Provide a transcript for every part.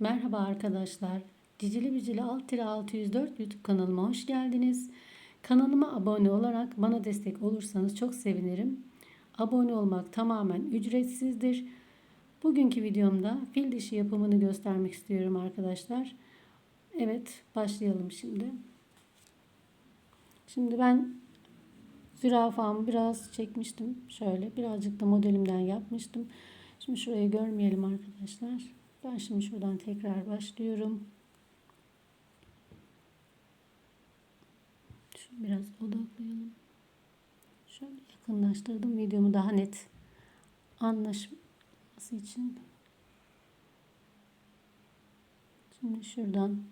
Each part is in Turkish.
Merhaba arkadaşlar. Cicili Bicili alt 604 YouTube kanalıma hoş geldiniz. Kanalıma abone olarak bana destek olursanız çok sevinirim. Abone olmak tamamen ücretsizdir. Bugünkü videomda fil dişi yapımını göstermek istiyorum arkadaşlar. Evet başlayalım şimdi. Şimdi ben zürafamı biraz çekmiştim. Şöyle birazcık da modelimden yapmıştım. Şimdi şurayı görmeyelim arkadaşlar. Ben şimdi şuradan tekrar başlıyorum. Şunu biraz odaklayalım. Şöyle yakınlaştırdım videomu daha net anlaşması için. Şimdi şuradan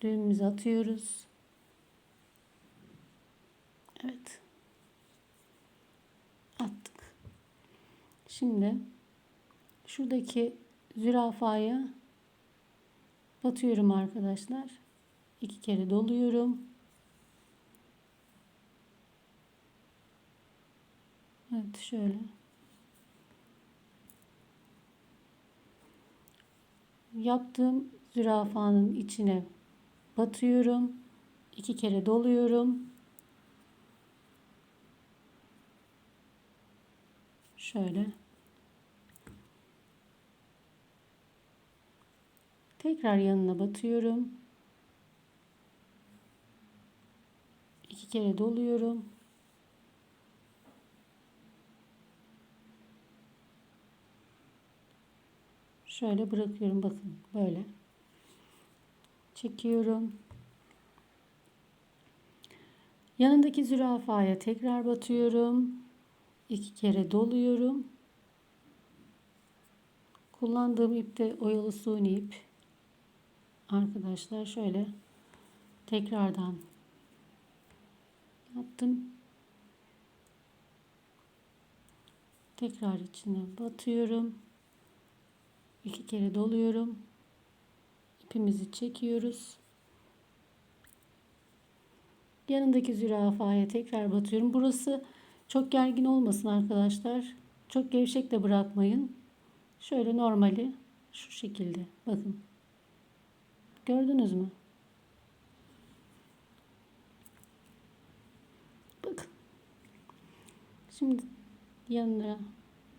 düğümümüzü atıyoruz. Evet. Attık. Şimdi şuradaki zürafaya batıyorum arkadaşlar. İki kere doluyorum. Evet şöyle. Yaptığım zürafanın içine batıyorum. İki kere doluyorum. Şöyle. Tekrar yanına batıyorum. İki kere doluyorum. Şöyle bırakıyorum bakın böyle. Çekiyorum. Yanındaki zürafaya tekrar batıyorum. İki kere doluyorum. Kullandığım ip de oyalı suni ip. Arkadaşlar şöyle tekrardan yaptım. Tekrar içine batıyorum. İki kere doluyorum. İpimizi çekiyoruz. Yanındaki zürafaya tekrar batıyorum. Burası çok gergin olmasın arkadaşlar. Çok gevşek de bırakmayın. Şöyle normali şu şekilde. Bakın. Gördünüz mü? Bakın. Şimdi yanına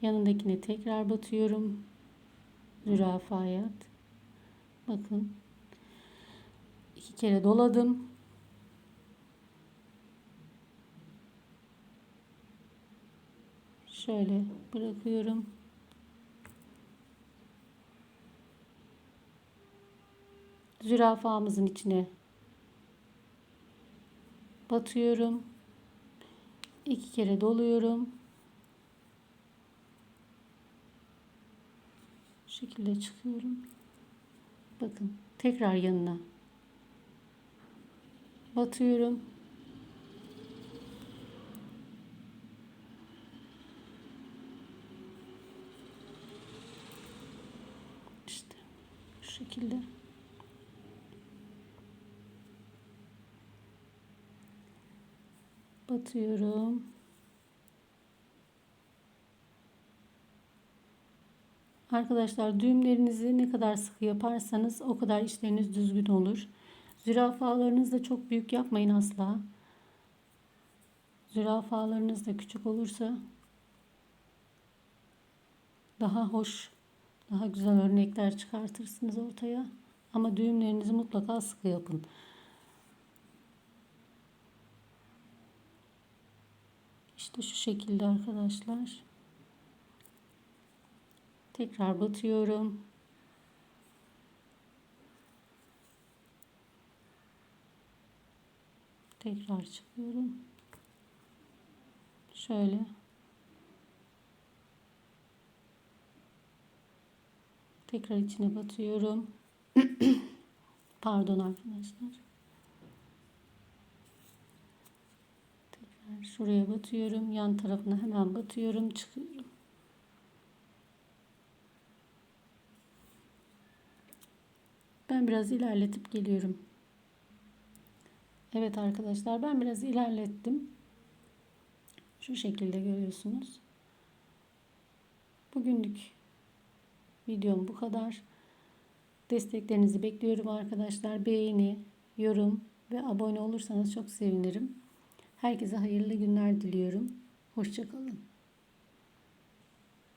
yanındakine tekrar batıyorum. Zürafaya. Bakın. iki kere doladım. Şöyle bırakıyorum. Zürafamızın içine batıyorum. iki kere doluyorum. Şu şekilde çıkıyorum. Bakın tekrar yanına batıyorum. İşte şu şekilde. Batıyorum. Arkadaşlar düğümlerinizi ne kadar sıkı yaparsanız o kadar işleriniz düzgün olur. Zürafalarınızı da çok büyük yapmayın asla. Zürafalarınız da küçük olursa daha hoş, daha güzel örnekler çıkartırsınız ortaya. Ama düğümlerinizi mutlaka sıkı yapın. İşte şu şekilde arkadaşlar. Tekrar batıyorum. Tekrar çıkıyorum. Şöyle. Tekrar içine batıyorum. Pardon arkadaşlar. Şuraya batıyorum. Yan tarafına hemen batıyorum. Çıkıyorum. Ben biraz ilerletip geliyorum. Evet arkadaşlar ben biraz ilerlettim. Şu şekilde görüyorsunuz. Bugünlük videom bu kadar. Desteklerinizi bekliyorum arkadaşlar. Beğeni, yorum ve abone olursanız çok sevinirim. Herkese hayırlı günler diliyorum. Hoşçakalın.